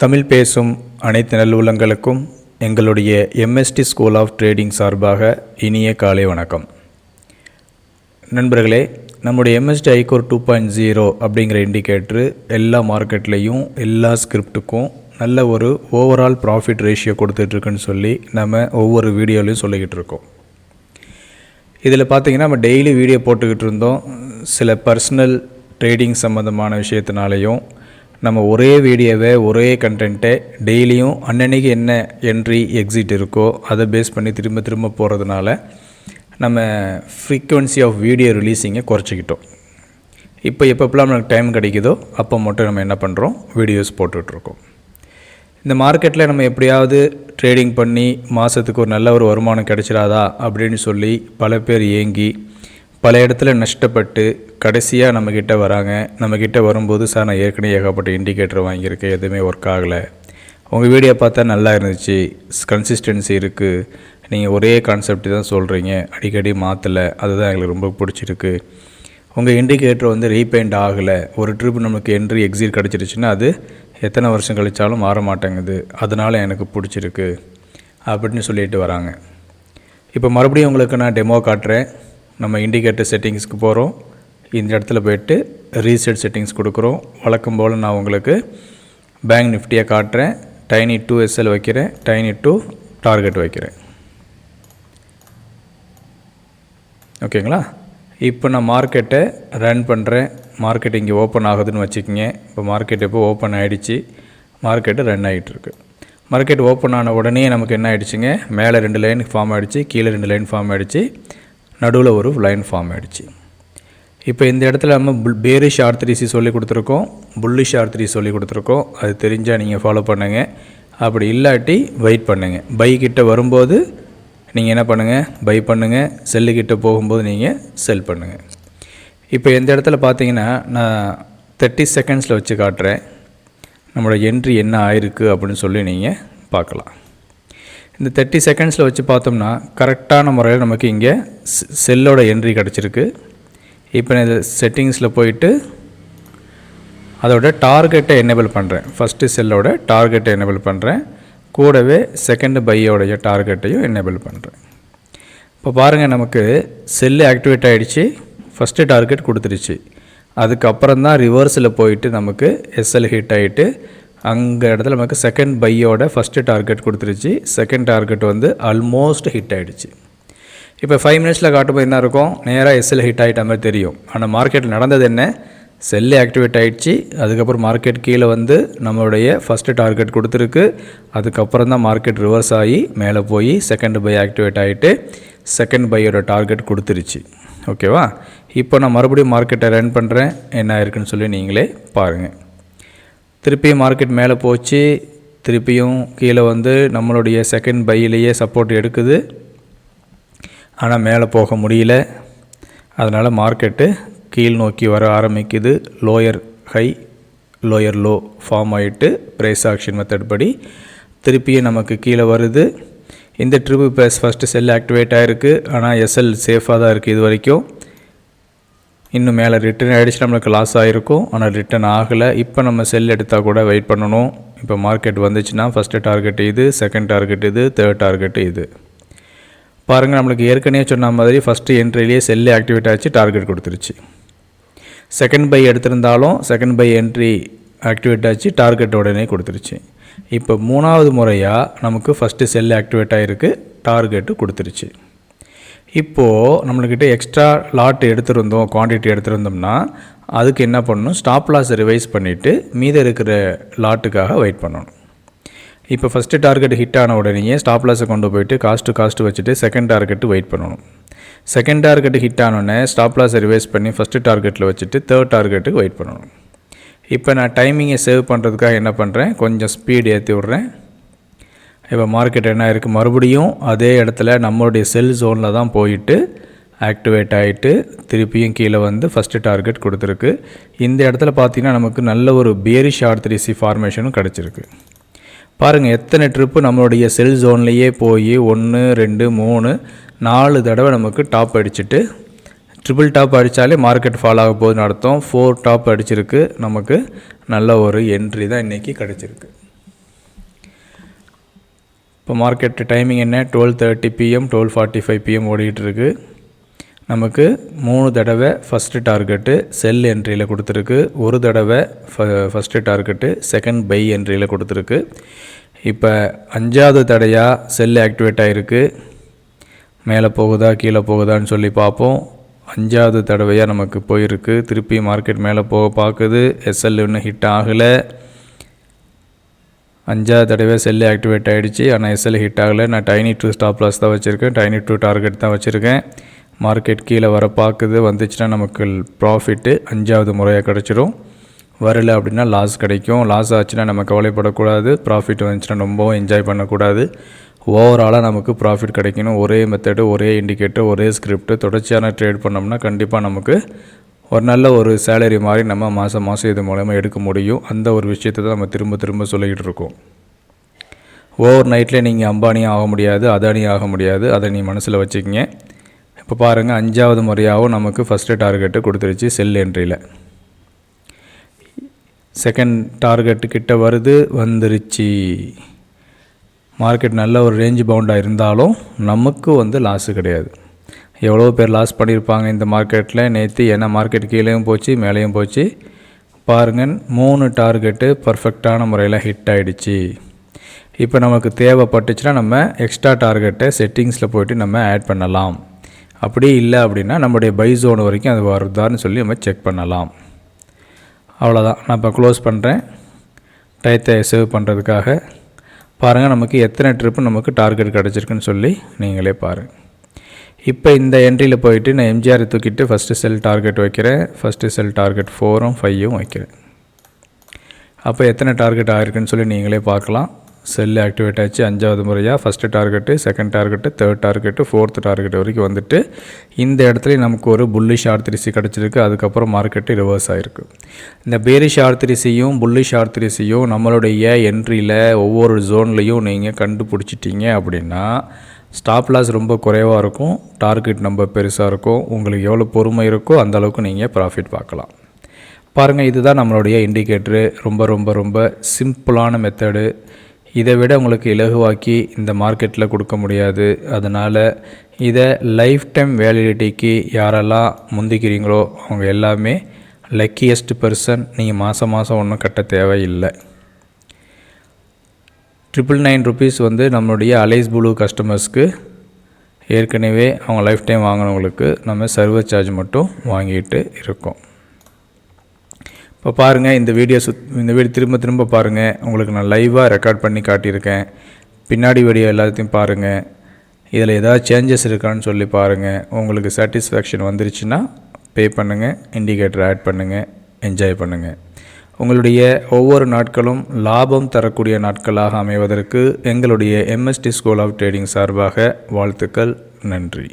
தமிழ் பேசும் அனைத்து நல்லுள்ளங்களுக்கும் எங்களுடைய எம்எஸ்டி ஸ்கூல் ஆஃப் ட்ரேடிங் சார்பாக இனிய காலை வணக்கம். நண்பர்களே நம்முடைய எம்எஸ்டி ஐகோர் டூ பாயிண்ட் ஜீரோ அப்படிங்கிற இண்டிகேட்ரு எல்லா மார்க்கெட்லேயும் எல்லா ஸ்கிரிப்டுக்கும் நல்ல ஒரு ஓவரால் ப்ராஃபிட் ரேஷியோ கொடுத்துட்ருக்குன்னு சொல்லி நம்ம ஒவ்வொரு வீடியோலையும் சொல்லிக்கிட்டு இருக்கோம் இதில் பார்த்திங்கன்னா நம்ம டெய்லி வீடியோ போட்டுக்கிட்டு இருந்தோம் சில பர்சனல் ட்ரேடிங் சம்மந்தமான விஷயத்தினாலையும் நம்ம ஒரே வீடியோவை ஒரே கண்டென்ட்டை டெய்லியும் அன்னன்னைக்கு என்ன என்ட்ரி எக்ஸிட் இருக்கோ அதை பேஸ் பண்ணி திரும்ப திரும்ப போகிறதுனால நம்ம ஃப்ரீக்குவென்சி ஆஃப் வீடியோ ரிலீஸிங்கை குறைச்சிக்கிட்டோம். இப்போ எப்பப்பெல்லாம் நமக்கு டைம் கிடைக்குதோ அப்போ மட்டும் நம்ம என்ன பண்ணுறோம் வீடியோஸ் போட்டுட்ருக்கோம். இந்த மார்க்கெட்டில் நம்ம எப்படியாவது ட்ரேடிங் பண்ணி மாதத்துக்கு ஒரு நல்ல ஒரு வருமானம் கிடைச்சிடாதா அப்படின்னு சொல்லி பல பேர் ஏங்கி பல இடத்துல நஷ்டப்பட்டு கடைசியாக நம்மக்கிட்ட வராங்க. நம்மக்கிட்ட வரும்போது சார் நான் ஏற்கனவே ஏகப்பட்ட இண்டிகேட்டர் வாங்கியிருக்கேன். எதுவுமே ஒர்க் ஆகலை. உங்கள் வீடியோ பார்த்தா நல்லா இருந்துச்சு. கன்சிஸ்டன்சி இருக்குது நீங்கள் ஒரே கான்செப்ட் தான் சொல்கிறீங்க அடிக்கடி மாற்றலை அதுதான் எங்களுக்கு ரொம்ப பிடிச்சிருக்கு. உங்கள் இண்டிகேட்டர் வந்து ரீபெயிண்ட் ஆகலை. ஒரு ட்ரிப் நமக்கு என்ட்ரி எக்ஸிட் கிடச்சிருச்சுன்னா அது எத்தனை வருஷம் கழித்தாலும் மாற மாட்டேங்குது. அதனால் எனக்கு பிடிச்சிருக்கு. அப்படின்னு சொல்லிட்டு வராங்க. இப்போ மறுபடியும் உங்களுக்கு நான் டெமோ காட்டுறேன். நம்ம இண்டிகேட்டர் செட்டிங்ஸ்க்கு போகிறோம் இந்த இடத்துல போயிட்டு ரீசெட் செட்டிங்ஸ் கொடுக்குறோம். வழக்கம் போல் நான் உங்களுக்கு பேங்க் நிஃப்டியை காட்டுறேன். டைனி டூ எஸ்எல் வைக்கிறேன். டைனி டூ டார்கெட் வைக்கிறேன். ஓகேங்களா இப்போ நான் மார்க்கெட்டை ரன் பண்ணுறேன் மார்க்கெட் இங்கே ஓப்பன் ஆகுதுன்னு வச்சுக்கோங்க. இப்போ மார்க்கெட் இப்போ ஓப்பன் ஆகிடுச்சு மார்க்கெட்டு ரன் ஆகிட்டுருக்கு மார்க்கெட் ஓப்பன் ஆன உடனே நமக்கு என்ன ஆகிடுச்சுங்க மேலே ரெண்டு லைன் ஃபார்ம் ஆகிடுச்சு கீழே ரெண்டு லைன் ஃபார்ம் ஆகிடுச்சு நடுவில் ஒரு லைன் ஃபார்ம் ஆகிடுச்சு இப்போ இந்த இடத்துல நம்ம புல் பேரிஷ் ஆர் சொல்லி கொடுத்துருக்கோம் புல்லிஷ் ஆர் சொல்லி கொடுத்துருக்கோம். அது தெரிஞ்சால் நீங்கள் ஃபாலோ பண்ணுங்கள் அப்படி இல்லாட்டி வெயிட் பண்ணுங்கள் பை கிட்ட வரும்போது நீங்கள் என்ன பண்ணுங்கள் பை பண்ணுங்கள் செல்லுக்கிட்ட போகும்போது நீங்கள் செல் பண்ணுங்கள் இப்போ எந்த இடத்துல பார்த்தீங்கன்னா நான் தேர்ட்டி செகண்ட்ஸில் வச்சு காட்டுறேன். நம்மளோட என்ட்ரி என்ன ஆயிருக்கு அப்படின்னு சொல்லி நீங்கள் பார்க்கலாம். இந்த தேர்ட்டி செகண்ட்ஸில் வச்சு பார்த்தோம்னா கரெக்டான முறையில் நமக்கு இங்கே செல்லோட என்ட்ரி கிடச்சிருக்கு. இப்போ நான் இது செட்டிங்ஸில் போயிட்டு அதோட டார்கெட்டை எனேபிள் பண்ணுறேன் ஃபஸ்ட்டு செல்லோட டார்கெட்டை எனேபிள் பண்ணுறேன் கூடவே செகண்ட் பையோடைய டார்கெட்டையும் எனேபிள் பண்ணுறேன் இப்போ பாருங்கள் நமக்கு செல்லு ஆக்டிவேட் ஆகிடுச்சு ஃபஸ்ட்டு டார்கெட் கொடுத்துருச்சு அதுக்கப்புறம் தான் ரிவர்ஸில் போயிட்டு நமக்கு எஸ்எல் ஹிட் ஆகிட்டு அங்கே இடத்துல நமக்கு செகண்ட் பையோட ஃபஸ்ட்டு டார்கெட் கொடுத்துருச்சு. செகண்ட் டார்கெட் வந்து ஆல்மோஸ்ட் ஹிட் ஆகிடுச்சு இப்போ ஃபைவ் மினிட்ஸில் காட்டும்போது என்ன இருக்கும்? நேராக எஸ்எல் ஹிட் ஆகிட்ட மாதிரி தெரியும். ஆனால் மார்க்கெட்டில் நடந்தது என்ன? செல்லு ஆக்டிவேட் ஆகிடுச்சு அதுக்கப்புறம் மார்க்கெட் கீழே வந்து நம்மளுடைய ஃபஸ்ட்டு டார்கெட் கொடுத்துருக்கு. அதுக்கப்புறம் தான் மார்க்கெட் ரிவர்ஸ் ஆகி மேலே போய் செகண்ட் பை ஆக்டிவேட் ஆகிட்டு செகண்ட் பையோட டார்கெட் கொடுத்துருச்சு. ஓகேவா இப்போ நான் மறுபடியும் மார்க்கெட்டை ரன் பண்ணுறேன் என்ன ஆயிருக்குன்னு சொல்லி நீங்களே பாருங்கள் திருப்பியும் மார்க்கெட் மேலே போச்சு. திருப்பியும் கீழே வந்து நம்மளுடைய செகண்ட் பையிலேயே சப்போர்ட் எடுக்குது. ஆனால் மேலே போக முடியல. அதனால் மார்க்கெட்டு கீழ் நோக்கி வர ஆரம்பிக்குது. Lower high lower low form ஆகிட்டு ப்ரைஸ் ஆக்ஷன் மெத்தட் படி திருப்பியும் நமக்கு கீழே வருது. இந்த trip price first sell activate ஆகிருக்கு ஆனால் எஸ்எல் சேஃபாக தான் இருக்குது இது வரைக்கும். இன்னும் மேலே ரிட்டர்ன் ஆகிடுச்சு நம்மளுக்கு லாஸ் ஆகிருக்கும் ஆனால் ரிட்டர்ன் ஆகலை. இப்போ நம்ம செல் எடுத்தால் கூட வெயிட் பண்ணணும். இப்போ மார்க்கெட் வந்துச்சுன்னா ஃபஸ்ட்டு டார்கெட் இது செகண்ட் டார்கெட் இது தேர்ட் டார்கெட் இது. பாருங்கள் நம்மளுக்கு ஏற்கனவே சொன்ன மாதிரி ஃபஸ்ட்டு என்ட்ரிலேயே செல்லு ஆக்டிவேட் ஆச்சு டார்கெட் கொடுத்துருச்சு. செகண்ட் பை எடுத்திருந்தாலும் செகண்ட் பை என்ட்ரி ஆக்டிவேட் ஆச்சு டார்கெட் உடனே கொடுத்துருச்சு. இப்போ மூணாவது முறையாக நமக்கு ஃபஸ்ட்டு செல் ஆக்டிவேட் ஆகிருக்கு டார்கெட்டு கொடுத்துருச்சு. இப்போது நம்மளுக்கிட்ட எக்ஸ்ட்ரா லாட் எடுத்திருந்தோம் குவான்டிட்டி எடுத்திருந்தோம்னா அதுக்கு என்ன பண்ணணும்? ஸ்டாப் லாஸ் ரிவைஸ் பண்ணிவிட்டு மீத இருக்கிற லாட்டுக்காக வெயிட் பண்ணணும். இப்போ ஃபஸ்ட்டு டார்கெட் ஹிட் ஆன உடனேயே ஸ்டாப் லாஸை கொண்டு போயிட்டு காஸ்ட்டு காஸ்ட்டு வச்சுட்டு செகண்ட் டார்கெட்டு வெயிட் பண்ணணும். செகண்ட் டார்கெட் ஹிட் ஆனோடனே ஸ்டாப் லாஸை ரிவைஸ் பண்ணி ஃபஸ்ட்டு டார்கெட்டில் வச்சுட்டு தேர்ட் டார்கெட்டுக்கு வெயிட் பண்ணணும். இப்போ நான் டைமிங்கை சேவ் பண்ணுறதுக்காக என்ன பண்ணுறேன் கொஞ்சம் ஸ்பீடு ஏற்றி விட்றேன். இப்போ மார்க்கெட் என்ன இருக்குது மறுபடியும் அதே இடத்துல நம்மளுடைய செல் ஜோனில் தான் போயிட்டு ஆக்டிவேட் ஆகிட்டு திருப்பியும் கீழே வந்து ஃபஸ்ட்டு டார்கெட் கொடுத்துருக்கு. இந்த இடத்துல பார்த்திங்கன்னா நமக்கு நல்ல ஒரு பேரிஷ் ஷார்ட் த்ரீ சி ஃபார்மேஷனும் கிடச்சிருக்கு. பாருங்கள் எத்தனை ட்ரிப்பு நம்மளுடைய செல் ஜோன்லேயே போய் ஒன்று ரெண்டு மூணு நாலு தடவை நமக்கு டாப் அடிச்சுட்டு ட்ரிபிள் டாப் அடித்தாலே மார்க்கெட் ஃபால் ஆக போகுதுன்னு அர்த்தம். ஃபோர் டாப் அடிச்சிருக்கு நமக்கு நல்ல ஒரு என்ட்ரி தான் இன்றைக்கி கிடச்சிருக்கு. இப்போ மார்க்கெட் டைமிங் என்ன? Twelve thirty PM twelve forty five PM ஓடிக்கிட்டுருக்கு. நமக்கு மூணு தடவை ஃபஸ்ட்டு டார்கெட்டு செல் என்ட்ரியில் கொடுத்துருக்கு. ஒரு தடவை ஃப ஃபஸ்ட்டு டார்கெட்டு செகண்ட் பை என்ட்ரியில் கொடுத்துருக்கு. இப்போ அஞ்சாவது தடையாக செல் ஆக்டிவேட் ஆகிருக்கு மேலே போகுதா கீழே போகுதான்னு சொல்லி பார்ப்போம். அஞ்சாவது தடவையாக நமக்கு போயிருக்கு. திருப்பி மார்க்கெட் மேலே போக பார்க்குது. எஸ்எல் இன்னும் ஹிட் ஆகலை. அஞ்சாவது தடவை செல்லு ஆக்டிவேட் ஆகிடுச்சு ஆனால் எஸ்எல் ஹிட் ஆகலை. நான் டைனி டூ ஸ்டாப் லாஸ் தான் வச்சுருக்கேன். டைனி டூ டார்கெட் தான் வச்சுருக்கேன். மார்க்கெட் கீழே வர பார்க்குது வந்துச்சுன்னா நமக்கு ப்ராஃபிட்டு அஞ்சாவது முறையாக கிடச்சிரும். வரல அப்படின்னா லாஸ் கிடைக்கும். லாஸ் ஆச்சுன்னா நம்ம கவலைப்படக்கூடாது. ப்ராஃபிட் வந்துச்சுன்னா ரொம்பவும் என்ஜாய் பண்ணக்கூடாது. ஓவராலாக நமக்கு ப்ராஃபிட் கிடைக்கணும். ஒரே மெத்தடு ஒரே இண்டிகேட்டர் ஒரே ஸ்கிரிப்ட் தொடர்ச்சியான ட்ரேட் பண்ணோம்னா கண்டிப்பாக நமக்கு ஒரு நல்ல ஒரு சேலரி மாதிரி நம்ம மாதம் மாதம் இது மூலமாக எடுக்க முடியும். அந்த ஒரு விஷயத்தை தான் நம்ம திரும்ப திரும்ப சொல்லிக்கிட்டு இருக்கோம். ஓவர் நைட்டில் நீங்கள் அம்பானியும் ஆக முடியாது அதானியும் ஆக முடியாது. அதை நீ மனசில் வச்சுக்கிங்க. இப்போ பாருங்கள் அஞ்சாவது முறையாகவும் நமக்கு ஃபஸ்ட்டு டார்கெட்டு கொடுத்துருச்சு செல் என்ட்ரியில் செகண்ட் டார்கெட்டு கிட்ட வருது வந்துருச்சு. மார்க்கெட் நல்ல ஒரு ரேஞ்சு பவுண்டாக இருந்தாலும் நமக்கு வந்து லாஸு கிடையாது. எவ்வளோ பேர் லாஸ் பண்ணியிருப்பாங்க இந்த மார்க்கெட்டில் நேற்று ஏன்னா மார்க்கெட் கீழேயும் போச்சு மேலேயும் போச்சு. பாருங்கள் மூணு டார்கெட்டு பர்ஃபெக்டான முறையில் ஹிட் ஆகிடுச்சு இப்போ நமக்கு தேவைப்பட்டுச்சுன்னா நம்ம எக்ஸ்ட்ரா டார்கெட்டை செட்டிங்ஸில் போய்ட்டு நம்ம ஆட் பண்ணலாம். அப்படி இல்லை அப்படின்னா நம்முடைய பை ஜோன் வரைக்கும் அது வருதான்னு சொல்லி நம்ம செக் பண்ணலாம். அவ்வளோதான் நான் இப்போ க்ளோஸ் பண்ணுறேன் டயத்தை சேவ் பண்ணுறதுக்காக பாருங்கள் நமக்கு எத்தனை ட்ரிப்பு நமக்கு டார்கெட் கிடச்சிருக்குன்னு சொல்லி நீங்களே பாருங்கள். இப்போ இந்த என்ட்ரியில் போயிட்டு நான் எம்ஜிஆர் தூக்கிட்டு ஃபஸ்ட்டு செல் டார்கெட் வைக்கிறேன். ஃபஸ்ட்டு செல் டார்கெட் ஃபோரும் ஃபைவும் வைக்கிறேன். அப்போ எத்தனை டார்கெட் ஆகிருக்குன்னு சொல்லி நீங்களே பார்க்கலாம். செல் ஆக்டிவேட் ஆச்சு அஞ்சாவது முறையாக first target second target third target fourth target வரைக்கும் வந்துட்டு இந்த இடத்துல நமக்கு ஒரு புல்லிஷ் ஆர்த்திரிசி கிடச்சிருக்கு. அதுக்கப்புறம் மார்க்கெட்டு ரிவர்ஸ் ஆகிருக்கு இந்த பேரிஷ் ஆர்த்திரிசியும் புல்லிஷ் ஆர்த்திரிசியும் நம்மளுடைய என்ட்ரியில் ஒவ்வொரு ஜோன்லேயும் நீங்கள் கண்டுபிடிச்சிட்டிங்க அப்படின்னா ஸ்டாப் லாஸ் ரொம்ப குறைவாக இருக்கும். டார்கெட் நம்ம பெருசாக இருக்கும். உங்களுக்கு எவ்வளோ பொறுமை இருக்கோ அந்த அளவுக்கு நீங்கள் ப்ராஃபிட் பார்க்கலாம். பாருங்கள் இதுதான் நம்மளுடைய இண்டிகேட்ரு ரொம்ப ரொம்ப ரொம்ப சிம்பிளான மெத்தடு இதை விட உங்களுக்கு இலகுவாக்கி இந்த மார்க்கெட்டில் கொடுக்க முடியாது. அதனால் இதை லைஃப் டைம் வேலிடிட்டிக்கு யாரெல்லாம் முந்திக்கிறீங்களோ அவங்க எல்லாமே லக்கியஸ்ட் பர்சன் நீங்கள் மாதம் மாதம் ஒன்றும் கட்ட தேவையில்லை. ட்ரிபிள் நைன் ருபீஸ் வந்து நம்மளுடைய அலைஸ் ப்ளூ கஸ்டமர்ஸ்க்கு ஏற்கனவே அவங்க லைஃப் டைம் வாங்கினவங்களுக்கு நம்ம சர்வீஸ் சார்ஜ் மட்டும் வாங்கிட்டு இருக்கோம். இப்போ பாருங்கள் இந்த வீடியோ சுத் இந்த வீடியோ திரும்ப திரும்ப பாருங்கள் உங்களுக்கு நான் லைவாக ரெக்கார்ட் பண்ணி காட்டியிருக்கேன். பின்னாடி வீடியோ எல்லாத்தையும் பாருங்கள் இதில் ஏதாவது சேஞ்சஸ் இருக்கான்னு சொல்லி பாருங்கள் உங்களுக்கு சாட்டிஸ்ஃபேக்ஷன் வந்துருச்சுன்னா பே பண்ணுங்கள் இண்டிகேட்டர் ஆட் பண்ணுங்கள் என்ஜாய் பண்ணுங்கள் உங்களுடைய ஒவ்வொரு நாட்களும் லாபம் தரக்கூடிய நாட்களாக அமைவதற்கு எங்களுடைய எம்எஸ்டி ஸ்கூல் ஆஃப் ட்ரேடிங் சார்பாக வாழ்த்துக்கள் நன்றி.